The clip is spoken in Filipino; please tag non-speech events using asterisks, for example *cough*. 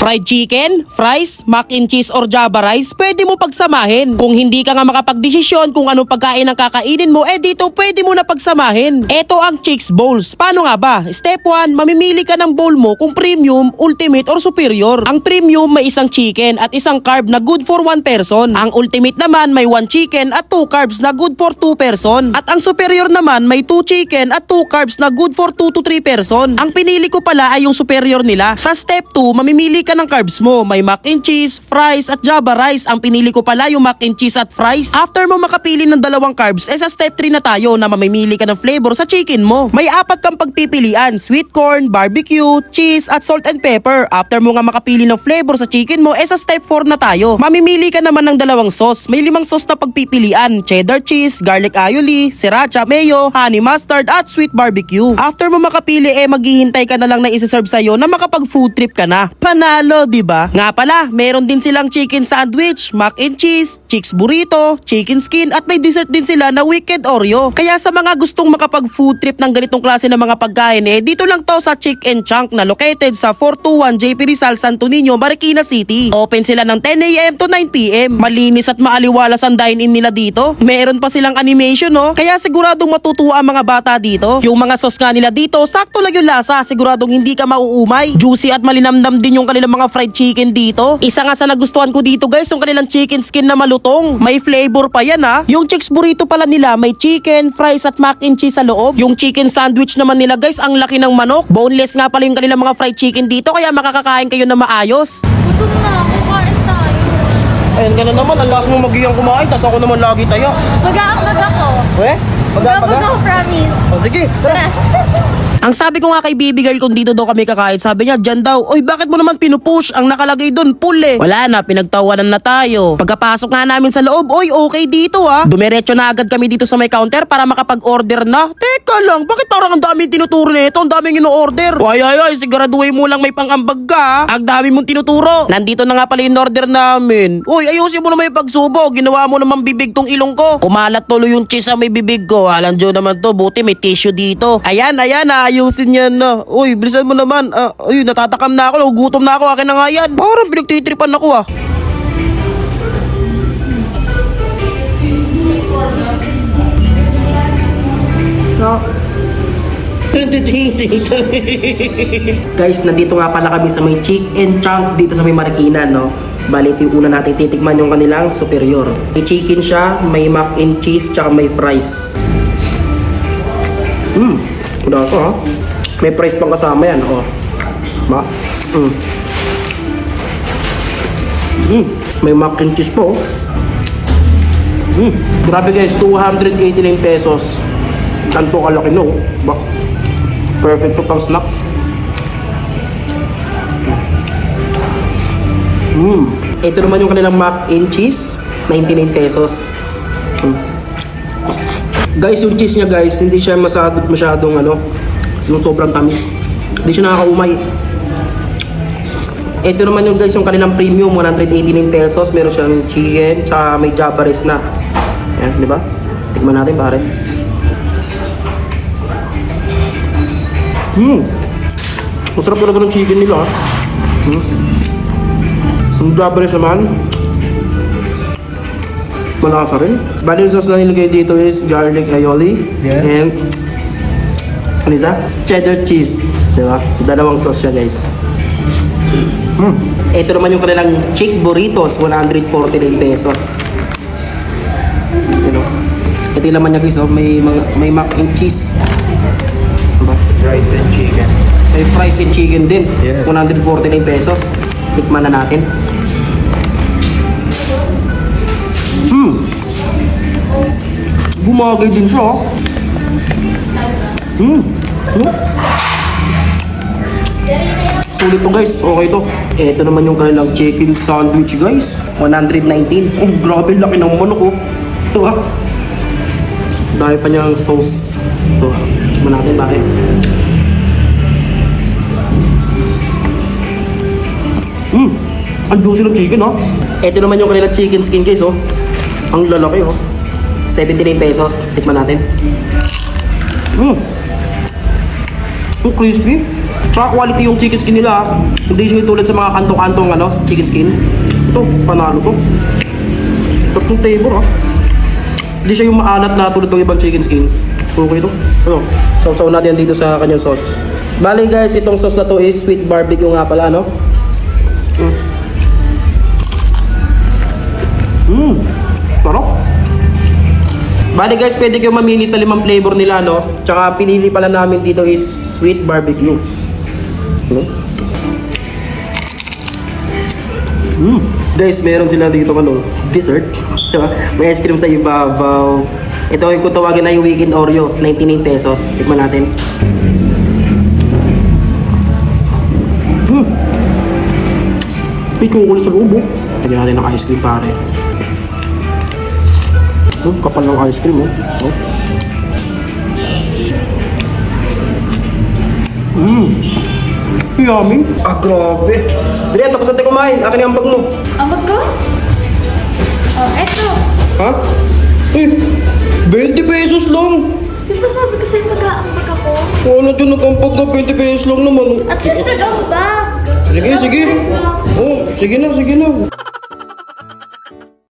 Fried chicken, fries, mac and cheese or java rice, pwede mo pagsamahin. Kung hindi ka nga makapagdesisyon kung anong pagkain ang kakainin mo, eh dito pwede mo na pagsamahin. Ito ang Chicks Bowls. Paano nga ba? Step 1, mamimili ka ng bowl mo kung premium, ultimate or superior. Ang premium may isang chicken at isang carb na good for one person. Ang ultimate naman may one chicken at two carbs na good for two person. At ang superior naman may two chicken at two carbs na good for two to three person. Ang pinili ko pala ay yung superior nila. Sa step 2, mamimili ka ng carbs mo. May mac and cheese, fries at java rice. Ang pinili ko pala yung mac and cheese at fries. After mo makapili ng dalawang carbs, eh sa step 3 na tayo na mamimili ka ng flavor sa chicken mo. May apat kang pagpipilian, sweet corn, barbecue, cheese at salt and pepper. After mo nga makapili ng flavor sa chicken mo, eh sa step 4 na tayo. Mamimili ka naman ng dalawang sauce. May limang sauce na pagpipilian, cheddar cheese, garlic aioli, sriracha mayo, honey mustard at sweet barbecue. After mo makapili, eh maghihintay ka na lang na isa-serve sa'yo na makapag food trip ka na. Panalo, di ba? Nga pala, meron din silang chicken sandwich, mac and cheese, chicks burrito, chicken skin at may dessert din sila na wicked Oreo. Kaya sa mga gustong makapag food trip ng ganitong klase ng mga pagkain eh, dito lang to sa Chick and Chunk na located sa 421 JP Rizal, Santo Niño, Marikina City. Open sila ng 10am to 9pm. Malinis at maaliwalas ang dine-in nila dito. Meron pa silang animation no, kaya siguradong matutuwa ang mga bata dito. Yung mga sauce nga nila dito, sakto lang yung lasa. Siguradong hindi ka mauumay. Juicy at malinamnam din yung kanilang mga fried chicken dito. Isa nga sa nagustuhan ko dito guys, yung kanilang chicken skin na malutong. May flavor pa yan ha. Yung chicks burrito pala nila, may chicken, fries at mac and cheese sa loob. Yung chicken sandwich naman nila guys, ang laki ng manok. Boneless nga pala yung kanilang mga fried chicken dito, kaya makakakain kayo na maayos. Gutom na ako, kain tayo. Ayun, ganun naman. Ang lakas mo magiging kumain, tas ako naman lagi tayo. Mag-aambag ako. Eh? Mag-aambag ako, promise. O sige, tara. *laughs* Ang sabi ko nga kay baby girl kung dito daw kami kakain, sabi niya, dyan daw, oy bakit mo naman pinupush? Ang nakalagay doon, pool eh. Wala na, pinagtawanan na tayo. Pagkapasok nga namin sa loob, oy okay dito ah. Dumiretso na agad kami dito sa may counter para makapag-order na. Teka lang, bakit parang ang daming tinuturo nito? Ang daming ino-order. Ay ay ay, siguraduhin mo lang may pang-ambag ka. Ang dami mong tinuturo. Nandito na nga pala yung order namin. Uy, ayusin mo naman yung pagsubo. Ginawa mo naman bibig tong ilong ko. Kumalat tuloy yung cheese sa may bibig ko. Alam nyo naman to, buti may tissue dito. Ayan, ayan, ayusin yan na. Uy, bilisan mo naman. Ah, uy, natatakam na ako. Nagugutom na ako. Akin na nga yan. Parang pinagtitripan ako ah. *laughs* Guys, nandito nga pala kami sa may Chick and Chunk dito sa may Marikina, no? Bali, ito yung una natin titikman yung kanilang superior. May chicken siya, may mac and cheese, tsaka may fries. Mmm, kudasa ha. May fries pang kasama yan, oh. Ba? Mm. Mm, may mac and cheese po, oh. Mm. Grabe guys, 289 pesos. Ganito kalaki no. Ba? Perfect to pang snacks. Mm. Ito naman yung kanilang mac and cheese, 99 pesos. Mm. Guys, yung cheese niya guys, hindi siya masyado, masyadong ano, yung sobrang tamis. Hindi siya nakakaumay. Ito naman yung guys, yung kanilang premium, 189 pesos. Meron siyang chicken, tsaka may java rice na. Ayan, di ba? Tikman natin pare. Hmm. Masarap talaga ng chicken nila. ah. Hmm. Yung java rice naman, malasa rin. Bali yung sauce na nilagay dito is garlic aioli. Yes. And ano isa? Cheddar cheese. Di ba? Dalawang sauce siya guys. Hmm. Ito naman yung kanilang chick burritos, 149 pesos. You know? Ito yung laman niya guys, oh. may, mga, may mac and cheese. Diba? Rice and chicken. May fries and chicken din. Yes. 149 pesos. Tikman na natin. Hmm. Bumagay din siya. oh. Hmm. Hmm. Sulit to guys. Okay to. Ito naman yung kanilang chicken sandwich guys. 119. Oh, grabe laki ng manok oh. Ito ah. Dahil pa niyang sauce. Ito. Tikman natin bakit. Mm. Ang juicy ng chicken, oh. Ito naman yung kanilang chicken skin, guys, oh. Ang lalaki, oh. 79 pesos. Tikman natin. Mm. Ang crispy. Tsaka quality yung chicken skin nila. ah. Hindi siya tulad sa mga kanto-kantong ano, chicken skin. Ito, panalo to. Sarap ng flavor ah. Hindi siya yung maalat na tulad ng ibang chicken skin. Okay to. Ano? Sausaw natin dito sa kanyang sauce. Bali guys, itong sauce na to is sweet barbecue nga pala, no? Mm. Mm. Sarap. Bali guys, pwede kayo mamili sa limang flavor nila, no? Tsaka pinili pala namin dito is sweet barbecue. No? Mm. Guys, meron sila dito ano, dessert. May ice cream sa ibabaw. Ito yung kung tawagin na yung weekend Oreo, 99 pesos. Tikman natin. Mm. May chocolate sa loob, oh. Lagyan natin ng ice cream, pare. Oh, kapal ng ice cream, oh. oh. Mmm. Yummy. Ah, grabe. Dre, tapos natin kumain. Akin yung bag mo. Amag ko? Oh, eto. Ha? Eh, 20 pesos lang. Di ba sabi ko sa'yo mag-aambag ako? Wala din nag-ampag ka, 20 pesos lang naman. At least nag-aambag. Sige, sige. Oh, sige na, sige na.